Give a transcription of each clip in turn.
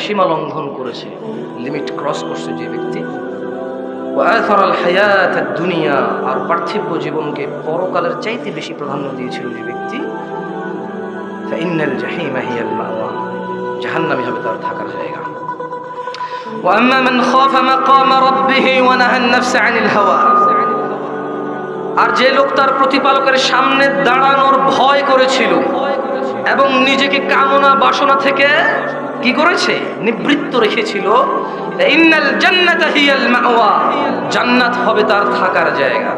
সীমা লঙ্ঘন করেছে limit cross করছে যে ব্যক্তি ওয়াথারাল হায়াত দুনিয়া আর পার্থিব জীবনকে পরকালের চাইতে বেশি প্রাধান্য দিয়েছিল যে ব্যক্তি ফাইনাল জাহিমা হিয়াল মাওয়া জাহান্নামী হবে তার থাকার জায়গা وأما من خاف مقام ربه ونهى النفس عن الهوى আর যে লোক তার প্রতিপালকের সামনে দাঁড়ানোর ভয় করেছিল এবং নিজেকে কামনা বাসনা থেকে কি করেছে? নিবৃত্ত রেখেছিল। জান্নাতা হবে তার থাকার জায়গা।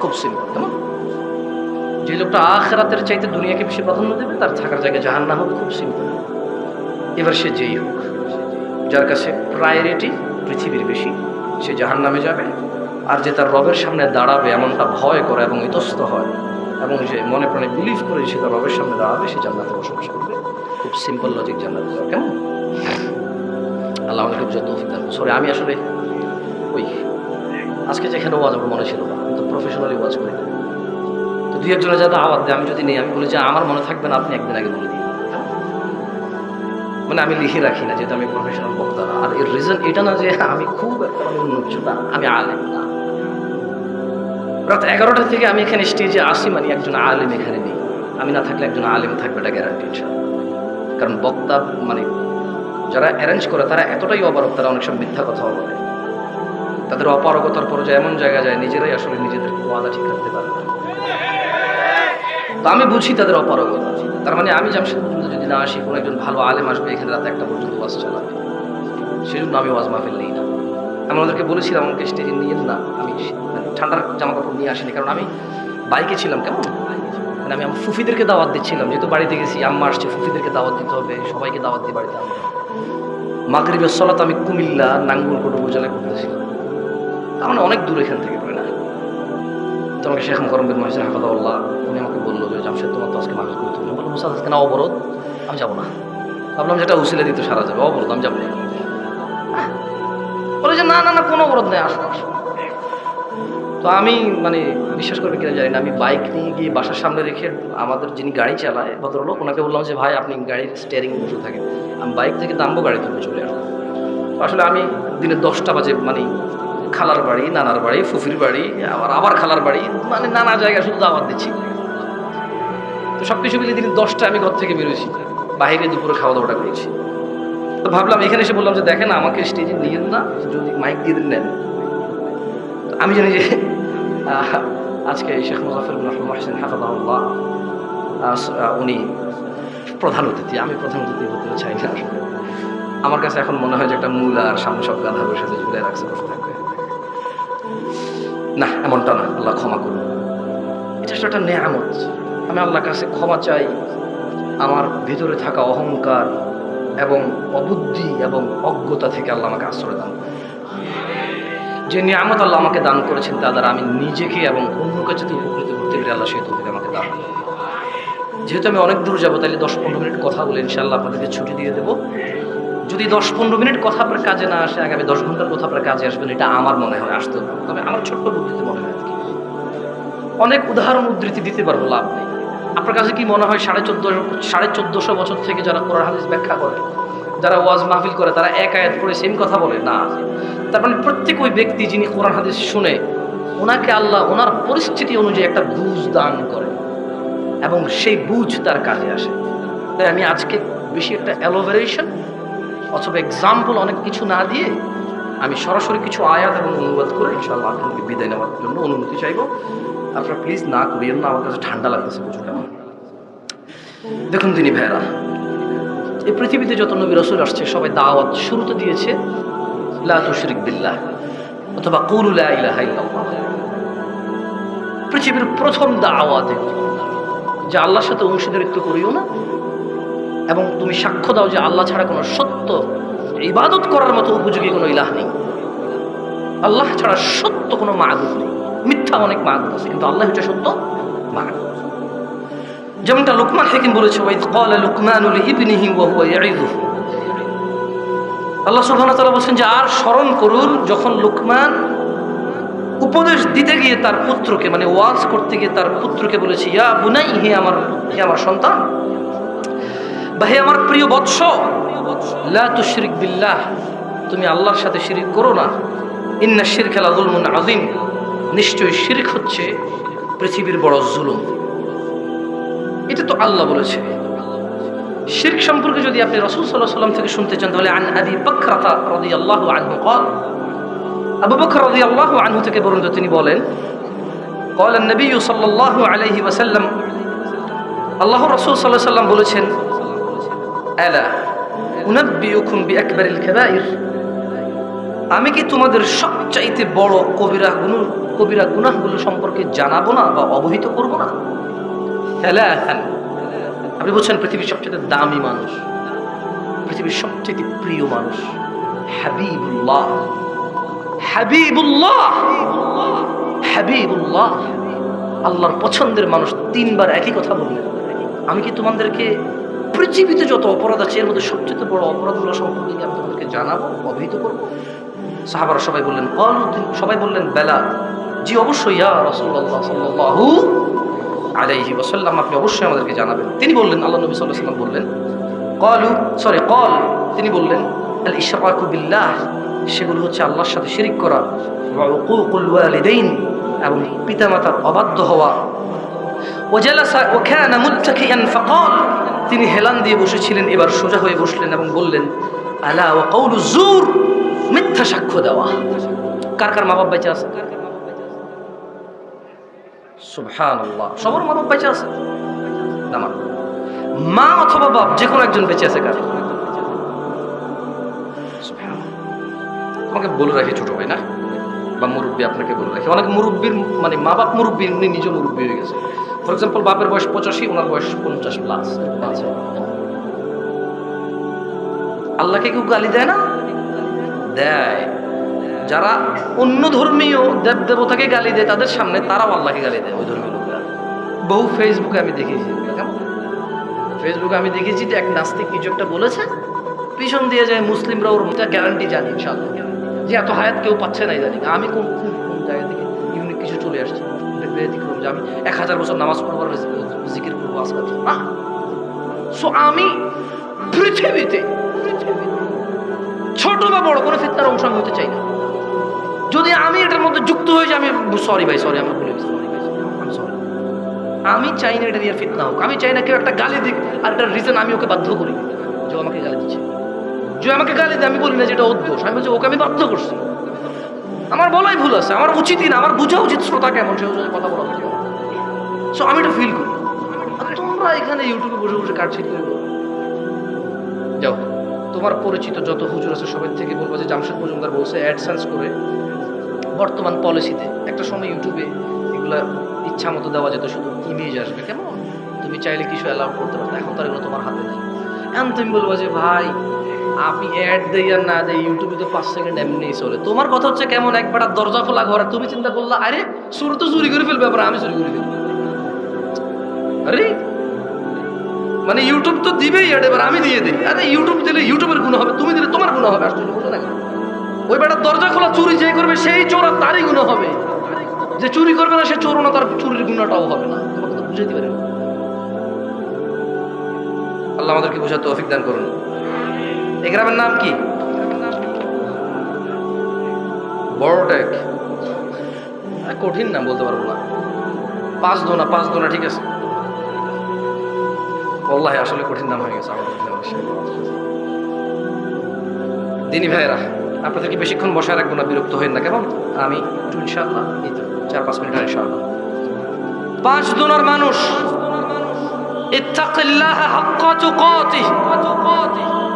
খুব সিম্পল কেমন? যে লোকটা আখরাতের চাইতে দুনিয়াকে বেশি প্রাধান্য দেবে, তার থাকার জায়গা জাহান্নাম হবে, খুব সিম্পল এবার সে যেই হোক, যার কাছে প্রায়োরিটি পৃথিবীর বেশি, সে জাহান নামে যাবে, আর যে তার রবের সামনে দাঁড়াবে, এমনটা ভয় করে এবং ইতস্ত হয়, এবং যে মনে প্রাণে বিলিভ করে সে তার রবের সামনে দাঁড়াবে, সে জান্নাতে বসবাস করবে। খুব সিম্পল লজিক জান্নাতে যাওয়া কেমন? আল্লাহ আমাদের খুব যত্ন সরি আমি আসলে ওই আজকে যেখানে ওয়াজ আমার মনে ছিল না আমি তো প্রফেশনালি ওয়াজ করি। তো দুই একজনের যাতে আওয়াজ দেয়, আমি যদি নেই, আমি বলি যে আমার মনে থাকবে না, আপনি একদিন আগে বলে দিন। মানে আমি লিখে রাখি না, যেহেতু আমি প্রফেশনাল বক্তা না। আর এর রিজন এটা না যে আমি খুব একটা মানে উন্নচ্চতা আমি আলেম না। রাত এগারোটা থেকে আমি এখানে স্টেজে আসি মানে একজন আলেম এখানে নেই। আমি না থাকলে একজন আলেম থাকবে, এটা গ্যারান্টি কারণ বক্তা মানে যারা অ্যারেঞ্জ করে, তারা এতটাই অপারক তারা অনেক সময় মিথ্যা কথাও বলে। তাদের অপারগতার পর্যায়ে এমন জায়গা যায়, নিজেরাই আসলে নিজেদের ওয়াদা ঠিক রাখতে পারে তো আমি বুঝি তাদের অপারগতা। তার মানে আমি জামশেদ পর্যন্ত যদি না আসি, কোনো একজন ভালো আলেম আসবে, এখানে রাতে একটা পর্যন্ত ওয়াজ চালাবে। সেই জন্য আমি ওয়াজ মাহফিল নেই না। আমি ওদেরকে বলেছিলাম, আমাকে স্টেজে নিয়ে না। আমি মানে ঠান্ডার জামা কাপড় নিয়ে আসিনি, কারণ আমি বাইকে ছিলাম, কেমন? মানে আমি আমার ফুফিদেরকে দাওয়াত দিচ্ছিলাম। যেহেতু বাড়িতে গেছি, আম্মা আসছে, ফুফিদেরকে দাওয়াত দিতে হবে, সবাইকে দাওয়াত দিয়ে বাড়িতে আনতে হবে মাগরিবের সলাত আমি কুমিল্লা নাঙ্গুলকোট উপজেলায় করতেছিলাম। তার মানে অনেক দূর এখান থেকে পড়ে না? তো আমাকে শেখ করম বিন মহিসেন হাফাদাউল্লাহ উনি আমাকে বলল যে, জামশেদ, তোমার তো আজকে মানুষ করতে হবে বললাম মুসাদ আজকে না, অবরোধ? আমি যাব না। ভাবলাম, যেটা উসিলে দিতে সারা যাবে, অবরোধ, আমি যাব না। বলে যে, না না না, কোনো অবরোধ নেই, আসো আসো। তো আমি মানে বিশ্বাস করবে কিনা জানি না। আমি বাইক নিয়ে গিয়ে বাসার সামনে রেখে আমাদের যিনি গাড়ি চালায় ভদ্রলোক, ওনাকে বললাম যে, ভাই, আপনি গাড়ির স্টিয়ারিং বসে থাকেন। আমি বাইক থেকে নামবো গাড়ি থেকে চলে আসব। আসলে আমি দিনে দশটা বাজে মানে খালার বাড়ি, নানার বাড়ি, ফুফির বাড়ি, আবার আবার খালার বাড়ি মানে নানা জায়গায় শুধু দাওয়াত দিচ্ছি। তো সব কিছু মিলিয়ে দিনে দশটা আমি ঘর থেকে বেরোছি বাইরে দুপুরে খাওয়া দাওয়াটা করেছি। তো ভাবলাম, এখানে এসে বললাম যে, দেখেন, আমাকে স্টেজে নিয়ে না, যদি মাইক দিয়ে দিন, নেন। আমি জানি যে আজকে শেখ মুজাফর বিন রহমান হোসেন হাফাজাহুল্লাহ উনি প্রধান অতিথি, আমি প্রধান অতিথি হতে চাই না। আমার কাছে এখন মনে হয় যে একটা মূল আর সামনে সব গাধার সাথে ঝুলে রাখছে, বসে থাকবে। না, এমনটা না, আল্লাহ ক্ষমা করুন। এটা একটা নেয়ামত। আমি আল্লাহর কাছে ক্ষমা চাই। আমার ভিতরে থাকা অহংকার এবং অবুদ্ধি এবং অজ্ঞতা থেকে আল্লাহ আমাকে আশ্রয় করুন। যে নিয়ামত আল্লাহ আমাকে দান করেছেন তা দ্বারা আমি নিজেকে এবং অন্যকে যদি উপকৃত করতে পারি আল্লাহ সেই তৌফিক আমাকে দান। যেহেতু আমি অনেক দূর যাব, তাহলে দশ পনেরো মিনিট কথা বলে ইনশাল্লাহ আপনাদেরকে ছুটি দিয়ে দেবো। যদি দশ পনেরো মিনিট কথা আপনার কাজে না আসে, আগামী দশ ঘণ্টার কথা আপনার কাজে আসবেন এটা আমার মনে হয়, আসতে তবে আমার ছোট্ট বুদ্ধিতে মনে হয় অনেক উদাহরণ উদ্ধৃতি দিতে পারব, লাভ নেই। আপনার কাছে কি মনে হয় সাড়ে চোদ্দ সাড়ে চোদ্দশো বছর থেকে যারা কোরআন হাদিস ব্যাখ্যা করে যারা ওয়াজ মাহফিল করে, তারা এক আয়াত করে সেম কথা বলে। না। তার মানে প্রত্যেক ওই ব্যক্তি যিনি কোরআন হাদিস শুনে, ওনাকে আল্লাহ ওনার পরিস্থিতি অনুযায়ী একটা বুঝ দান করে এবং সেই বুঝ তার কাজে আসে। তাই আমি আজকে বেশি একটা অ্যালোভেরেশন অথবা এক্সাম্পল অনেক কিছু না দিয়ে আমি সরাসরি কিছু আয়াত এবং অনুবাদ করে ইনশাআল্লাহ আপনাকে বিদায় নেওয়ার জন্য অনুমতি চাইব। আপনারা প্লিজ না করিয়েন না, আমার কাছে ঠান্ডা লাগতেছে প্রচুর। কেমন দেখুন তিনি ভাইরা এই পৃথিবীতে যত নবী রসুল আসছে, সবাই দাওয়াত শুরুতে দিয়েছে, লা বিল্লাহ অথবা পৃথিবীর প্রথম দাওয়াত যে আল্লাহর সাথে অংশীদারিত্ব করিও না, এবং তুমি সাক্ষ্য দাও যে আল্লাহ ছাড়া কোনো সত্য ইবাদত করার মতো উপযোগী কোনো ইলাহ নেই। আল্লাহ ছাড়া সত্য কোনো মাহবুব নেই। মিথ্যা অনেক মাহবুব আছে, কিন্তু আল্লাহ হচ্ছে সত্য মাহবুব যেমনটা লোকমান হাকিম বলেছে, ওয়াইদ ক্বালা লুকমানু লিইবনিহি ওয়া হুয়া আল্লাহ সুবহানাহু ওয়া তাআলা বলেন যে, আর স্মরণ করুন যখন লোকমান উপদেশ দিতে গিয়ে তার পুত্রকে মানে ওয়াজ করতে গিয়ে তার পুত্রকে বলেছে, ইয়া বুনাই, হে আমার হে আমার সন্তান ভাই আমার প্রিয় বৎস, লা তুশরিক বিল্লাহ, তুমি আল্লাহর সাথে শিরিক করো না। ইন্না শির খেলা জুলমুন আজিম নিশ্চয়ই শিরিক হচ্ছে পৃথিবীর বড় জুলুম। এটা তো আল্লাহ বলেছে শিরক সম্পর্কে যদি আপনি রসুল সাল্লাহ সাল্লাম থেকে শুনতে চান তাহলে আন আবি বকরাতা রাদিয়াল্লাহু আনহু قال আবু বকর রাদিয়াল্লাহু আনহু থেকে বরঞ্চ তিনি বলেন قال النبي صلى الله عليه وسلم আল্লাহ রসুল সাল্লাহ সাল্লাম বলেছেন আলা উনাব্বিউকুম বিআকবারিল কাবাইর আমি কি তোমাদের সবচাইতে বড় কবিরা গুণ কবিরা গুনাহগুলো সম্পর্কে জানাবো না বা অবহিত করব না সালাসান আপনি বলছেন পৃথিবীর সবচেয়ে দামি মানুষ। পৃথিবীর সবচেয়ে প্রিয় মানুষ হাবিবুল্লাহ। হাবিবুল্লাহ! হাবিবুল্লাহ! আল্লাহর পছন্দের মানুষ তিনবার একই কথা বললেন। আমি কি তোমাদেরকে পৃথিবীতে যত অপরাধ আছে, এর মধ্যে সবচেয়ে বড় অপরাধগুলো সম্পর্কে আমি তোমাদেরকে জানাব, অবহিত করব? সাহাবারা সবাই বললেন সবাই বললেন, বেলা। জি, অবশ্যই, ইয়া সাল্লাল্লাহু আলাইহি ওয়াসাল্লাম আপনি অবশ্যই আমাদেরকে জানাবেন। তিনি বললেন, আল্লাহ নবী সাল্লাল্লাহু আলাইহি ওয়াসাল্লাম বললেন, কলু, সরি, কল। তিনি বললেন আল বিল্লাহ। সেগুলো হচ্ছে আল্লাহর সাথে শিরিক করা ওয়ালিদাইন। এবং পিতামাতার অবাধ্য হওয়া। ওজালাসা ওখানা মুত্তাকিয়ান ফাকাল। তিনি হেলান দিয়ে বসেছিলেন, এবার সোজা হয়ে বসলেন এবং বললেন, আলা ওয়া কাউলু জুর মিথ্যা সাক্ষ্য দেওয়া। কার কার মা বাপ বেঁচে আছে? সুবহানাল্লাহ। সবার মা বাপ বেঁচে আছে? না মা। অথবা বাপ যে কোনো একজন বেঁচে আছে কার। তোমাকে বলে রাখি ছোট ভাই, না? বা মুরব্বী আপনাকে বলে রাখি। অনেক মুরব্বীর মানে মা বাপ মুরব্বী উনি নিজে মুরব্বী হয়ে গেছে। ফর এক্সাম্পল বাপের বয়স পঁচাশি, ওনার বয়স পঞ্চাশ প্লাস আছে আল্লাহকে কেউ গালি দেয় না? দেয়। যারা অন্য ধর্মীয় দেব দেবতাকে গালি দেয়, তাদের সামনে তারাও আল্লাহকে গালি দেয়, ওই ধর্মীয় লোকেরা। বহু ফেসবুকে আমি দেখেছি ফেসবুকে আমি দেখেছি যে এক নাস্তিক কিছু একটা বলেছে, পিছন দিয়ে যায় মুসলিমরা, ওর মধ্যে গ্যারান্টি জানি, ইনশাআল্লাহ যে এত হায়াত কেউ পাচ্ছে না জানি। আমি কোন কোন জায়গা থেকে ইউনিক কিছু চলে আসছে? আমি এক হাজার বছর নামাজ পড়ব জিকির করব আসকার না। সো আমি পৃথিবীতে ছোট বা বড় কোনো ফিতনার অংশ আমি হতে চাই না। যদি আমি এটার মধ্যে যুক্ত হয়ে যাই, আমি সরি ভাই সরি আমার ভুলে গেছি। আমি চাই না এটা নিয়ে ফিতনা হোক। আমি চাই না কেউ একটা গালি দিক, আর একটা রিজন আমি ওকে বাধ্য করি। যে আমাকে গালি দিচ্ছে। যে আমাকে গালি দেয়, আমি বলি না যেটা ওর দোষ। আমি বলছি, ওকে আমি বাধ্য করছি। আমার বলাই ভুল আছে, আমার উচিতই না, আমার বোঝা উচিত শ্রোতা কেমন, সে কথা বলা উচিত। সো আমি এটা ফিল করি। তোমরা এখানে ইউটিউবে বসে বসে কাটছিট করে। যাও, তোমার পরিচিত যত হুজুর আছে, সবার থেকে বলব যে জামশেদ মজুমদার বলছে অ্যাডসেন্স করে বর্তমান পলিসিতে একটা সময় ইউটিউবে এগুলা ইচ্ছা মতো দেওয়া যেত, শুধু ইমেজ আসবে। কেমন? তুমি চাইলে কিছু অ্যালাউ করতে পারতো এখন তো এগুলো তোমার হাতে নেই। এখন তুমি বলব যে, ভাই, আমি অ্যাড দেই আর না দেই ইউটিউবে তো পাঁচ সেকেন্ড এমনি চলে। তোমার কথা হচ্ছে কেমন? একবার দরজা খোলা ঘরে, তুমি চিন্তা করলা, আরে সুর তো চুরি করে ফেলবে, আবার আমি চুরি করে ফেলব। আরে মানে ইউটিউব তো দিবেই এবার আমি দিয়ে দিই। আরে ইউটিউব দিলে ইউটিউবের গুণ হবে, তুমি দিলে তোমার গুণ হবে, আশ্চর্য, বুঝো না কেন? ওই বেটার দরজা খোলা, চুরি যে করবে সেই চোর আর তারই গুণ হবে। যে চুরি করবে না, সে চোর না, তার চুরির গুণটাও হবে না। তোমাকে তো বুঝাইতে পারি। আল্লাহ আমাদেরকে বুঝাতে তৌফিক দান করুন। এই গ্রামের নাম কি? বড়টেক। কঠিন নাম বলতে পারব না। পাঁচ দোনা পাঁচ দোনা, ঠিক আছে। আল্লাহ আসলে কঠিন নাম হয়ে গেছে আমাদের। দিনী ভাইয়েরা আপনাদেরকে বেশিক্ষণ বসায় রাখব না, বিরক্ত হইন না, কেমন? আমি একটু তো চার পাঁচ মিনিট আর ইনশাআল্লাহ। পাঁচ দোনার মানুষ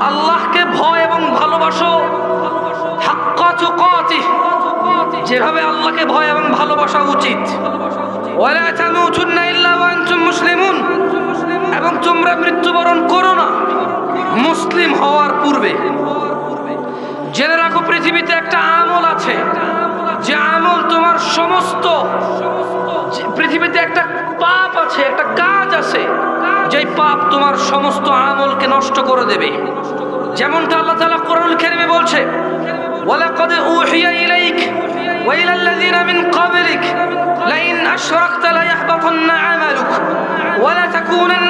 আল্লাহকে ভয় এবং ভালোবাসো যেভাবে আল্লাহকে ভয় এবং ভালোবাসা উচিত। এবং তোমরা মৃত্যুবরণ করো না, মুসলিম হওয়ার পূর্বে। জেনে রাখো পৃথিবীতে একটা আমল আছে যে আমল তোমার সমস্ত যে পৃথিবীতে একটা পাপ আছে একটা কাজ আছে যেই পাপ তোমার সমস্ত আমলকে নষ্ট করে দেবে যেমনটা আল্লাহ তাআলা কোরআনুল কারীমে বলছে ওয়ালাকাদ উহিয়া ইলাইক وإلى الذين من قبلك لئن أشركت ليحبطن عملك ولتكونن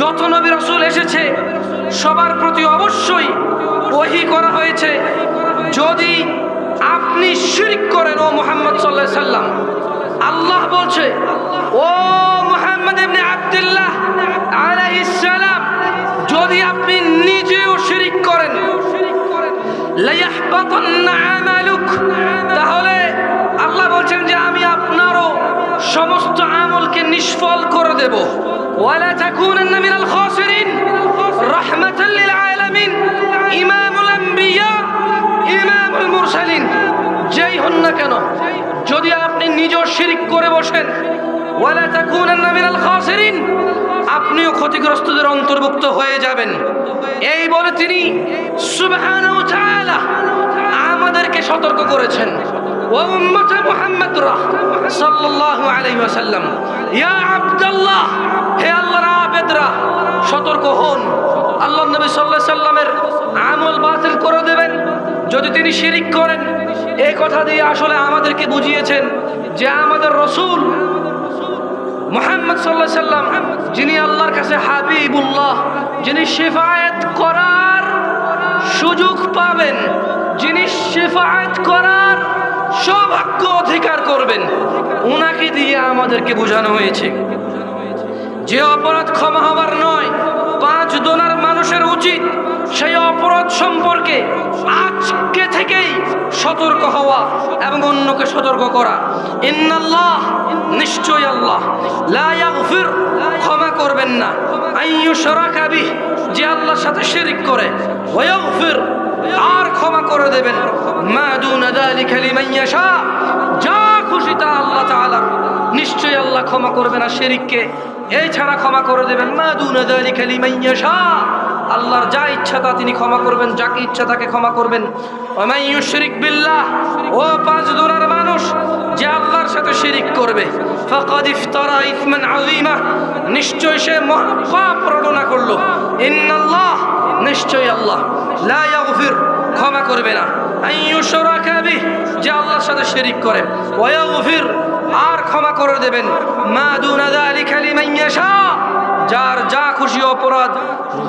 যত নবী রাসূল এসেছে, সবার প্রতি অবশ্যই ওহি করা হয়েছে। যদি আপনি শিরিক করেন, ও মুহাম্মদ আলাইহি সাল্লাম, আল্লাহ বলছে, ও মুহাম্মদ এমনি আব্দুল্লাহ আলাইহিস সালাম, যদি আপনি নিজেও শিরিক করেন তাহলে আল্লাহ বলছেন যে আমি আপনারও সমস্ত আমলকে নিষ্ফল করে দেব। ওয়ালা তাকুনান্না মিনাল খাসিরিন রাহমাতাল লিল আলামিন ইমামুল আম্বিয়া ইমামুল যেই হন না কেন, যদি আপনি নিজেও শিরিক করে বসেন ওয়ালা তাকুনান্না মিনাল খাসিরিন আপনিও ক্ষতিগ্রস্তদের অন্তর্ভুক্ত হয়ে যাবেন। এই বলে তিনি, সুবহানাহু ওয়া তাআলা, আমাদেরকে সতর্ক করেছেন। ও উম্মতে মুহাম্মদরা সাল্লাল্লাহু আলাইহি ওয়াসাল্লাম, ইয়া আব্দুল্লাহ, হে আল্লাহর আবেদরা, সতর্ক হন। আল্লাহ নবী আলাইহি সাল্লামের আমল বাতিল করে দেবেন। যদি তিনি শিরিক করেন এই কথা দিয়ে আসলে আমাদেরকে বুঝিয়েছেন যে আমাদের রসুল মোহাম্মদ সাল্লাহ সাল্লাম যিনি আল্লাহর কাছে হাবিবুল্লাহ, যিনি শেফায়েত করার সুযোগ পাবেন, যিনি শেফায়েত করার সৌভাগ্য অধিকার করবেন। ওনাকে দিয়ে আমাদেরকে বোঝানো হয়েছে। যে অপরাধ ক্ষমা হবার নয়, পাঁচ দোনার মানুষের উচিত সেই অপরাধ সম্পর্কে আজকে থেকেই সতর্ক হওয়া এবং অন্যকে সতর্ক করা। ইন্নাল্লাহ নিশ্চয় আল্লাহ। লা ইয়াগফির, ক্ষমা করবেন না। আইয়ুশরাকা বিহ, যে আল্লাহর সাথে শিরিক করে। ওয়া ইয়াগফির আর ক্ষমা করে দেবেন। যা খুশি তা আল্লাহ তাআলা নিশ্চয় আল্লাহ ক্ষমা করবে না শিরিককে। এই ছাড়া ক্ষমা করে দেবেন আল্লাহর যা ইচ্ছা তা তিনি ক্ষমা করবেন, যাকে ইচ্ছা তাকে ক্ষমা করবেন। বিল্লাহ, ও পাঁচ দোনার মানুষ, যে আল্লাহর সাথে শিরিক করবে। নিশ্চয় সে রটনা করল। ইন্নাল্লাহ নিশ্চয় আল্লাহ। লা ইয়াগফির, ক্ষমা করবে না। যে আল্লাহর সাথে শিরিক করে। ওয়া ইয়াগফির, আর ক্ষমা করে দেবেন। মা দুনা যালিকা লিমান ইয়াশা, যার যা খুশি অপরাধ,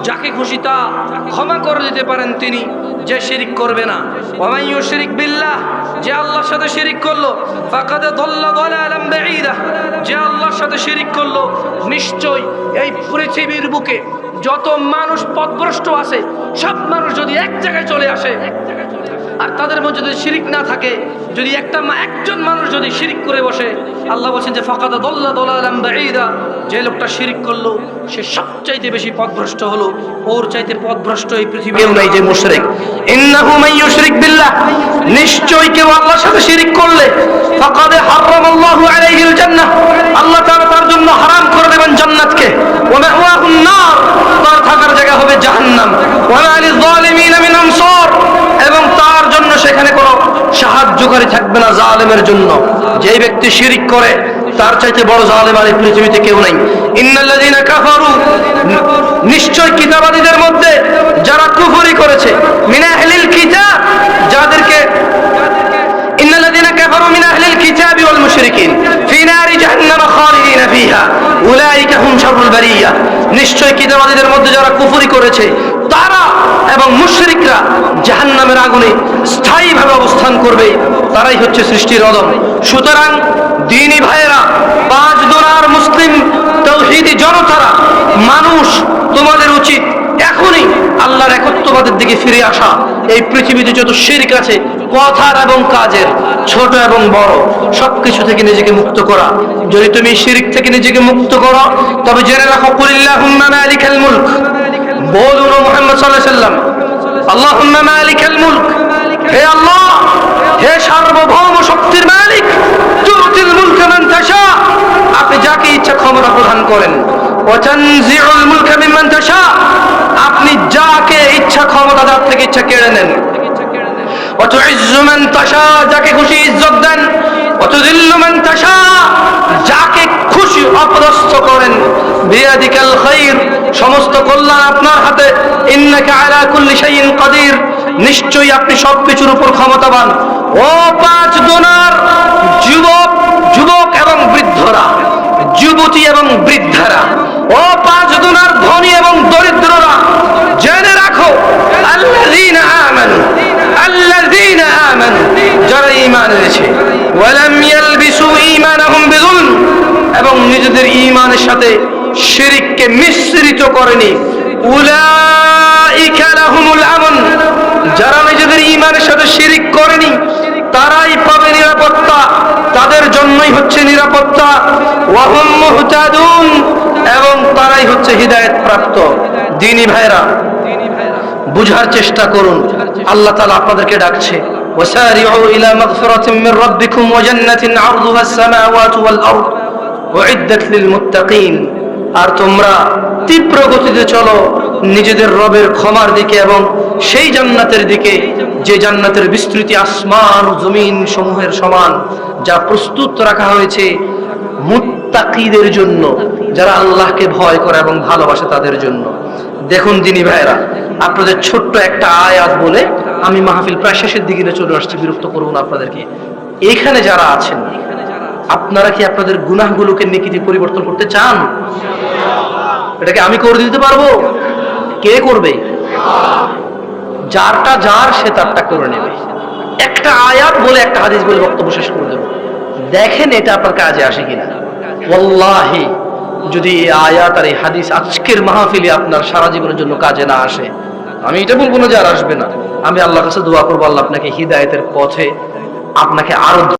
যাকে খুশি তা ক্ষমা করে দিতে পারেন তিনি, যে শিরিক করবে না। ওয়ামাইয়ু শিরিক বিল্লাহ, যে আল্লাহর সাথে শিরিক করল, ফাকাদ দল্লা দালালাম বাঈদা, যে আল্লাহর সাথে শিরিক করল নিশ্চয় এই পৃথিবীর বুকে যত মানুষ পথভ্রষ্ট আছে সব মানুষ যদি এক জায়গায় চলে আসে আর তাদের মধ্যে যদি শিরিক না থাকে, যদি একটা একজন মানুষ যদি শিরিক করে বসে, আল্লাহ বলছেন যে, ফাকাদা দল্লা বাঈদা যে লোকটা শিরিক করল, সে সবচাইতে বেশি পথভ্রষ্ট হলো। ওর চাইতে পথভ্রষ্ট এই পৃথিবীও নাই যে মুশরিক। ইন্নাহু বিল্লাহ। নিশ্চয় কেউ আল্লাহর সাথে শিরিক করলে, ফাকাদ হারামাল্লাহু আলাইহিল জান্নাহ। আল্লাহ তাআলা তার জন্য হারাম করে দেবেন জান্নাতকে। ওয়া মাওয়াহুন নার। তার থাকার জায়গা হবে জাহান্নাম। ওয়া লিয-যালিমিনা মিন আনসার। এখানে কোনো সাহায্যকারী থাকবে না জালেমের জন্য। যেই ব্যক্তি শিরিক করে, তার চাইতে বড় জালেম আর এই পৃথিবীতে কেউ নাই। নিশ্চয় কিতাবাদীদের মধ্যে যারা কুফরি করেছে মিনাহলিল কিতাব, যাদেরকে ইন্নাল্লাযীনা নিশ্চয় কিতাবাদীদের মধ্যে যারা কুফরি করেছে, তারা এবং মুশরিকরা জাহান্নামের আগুনে স্থায়ীভাবে অবস্থান করবে, তারাই হচ্ছে সৃষ্টির অদম। সুতরাং দিনী ভাইয়েরা, পাঁচ দোনার মুসলিম তৌহিদি জনতারা, মানুষ তোমাদের উচিত এখনই আল্লাহর একত্ববাদের দিকে ফিরে আসা। এই পৃথিবীতে যত শিরক আছে, কথার এবং কাজের। ছোট এবং বড়, সবকিছু থেকে নিজেকে মুক্ত করা। যদি তুমি শিরিক থেকে নিজেকে মুক্ত করো, তবে জেনে রাখো, কুলিল্লাহুম্মা মালিকাল মুলক। সার্বভৌম শক্তির আপনি যাকে ইচ্ছা ক্ষমতা প্রদান আপনি যাকে ইচ্ছা থেকে ইচ্ছা কেড়ে মান তাশা, যাকে খুশি ইজ্জত দেন মান তাশা, যাকে খুশি অপদস্থ করেন, বিয়াদিকাল খাইর, সমস্ত কল্যাণ আপনার হাতে, ইন্নাকা আলা কুল্লি কাদির, নিশ্চয়ই আপনি সবকিছুর উপর ক্ষমতাবান। ও পাঁচ দোনার, যুবক যুবক এবং বৃদ্ধরা, যুবতী এবং বৃদ্ধারা, ও পাঁচ বিযুলম। এবং নিজেদের ঈমানের সাথে শিরিককে মিশ্রিত করেনি। যারা নিজেদের ঈমানের সাথে শিরিক করেনি, তারাই পাবে নিরাপত্তা। তাদের জন্যই হচ্ছে নিরাপত্তা। এবং তারাই হচ্ছে হিদায়াত প্রাপ্ত। দিনী ভাইরা, বুঝার চেষ্টা করুন। আল্লাহ তালা আপনাদেরকে ডাকছে। وسارعوا إلى مغفرة من ربكم وجنة عرضها السماوات والأرض أعدت للمتقين আর তোমরা তীব্র গতিতে চলো নিজেদের রবের ক্ষমার দিকে এবং সেই জান্নাতের দিকে যে জান্নাতের বিস্তৃতি আসমান ও জমিন সমূহের সমান যা প্রস্তুত রাখা হয়েছে মুত্তাকিদের জন্য যারা আল্লাহকে ভয় করে এবং ভালোবাসে তাদের জন্য দেখুন দিনী ভাইরা আপনাদের ছোট্ট একটা আয়াত বলে আমি মাহফিল প্রায় শেষের দিকে চলে আসছি, বিরক্ত করব না আপনাদেরকে। এখানে যারা আছেন, আপনারা কি আপনাদের গুনাহগুলোকে নেকিতে পরিবর্তন করতে চান? এটাকে আমি করে দিতে পারব? কে করবে? যারটা যার, সে তারটা করে নেবে। একটা আয়াত বলে একটা হাদিস বলে বক্তব্য শেষ করে দেবো। দেখেন এটা আপনার কাজে আসে কিনা? ওয়াল্লাহি, যদি এই আয়াত আর এই হাদিস আজকের মাহফিলে আপনার সারা জীবনের জন্য কাজে না আসে আমি এটা বলব না যে আর আসবে না। আমি আল্লাহ কাছে দোয়া করব, আল্লাহ আপনাকে হৃদায়তের পথে আপনাকে আরও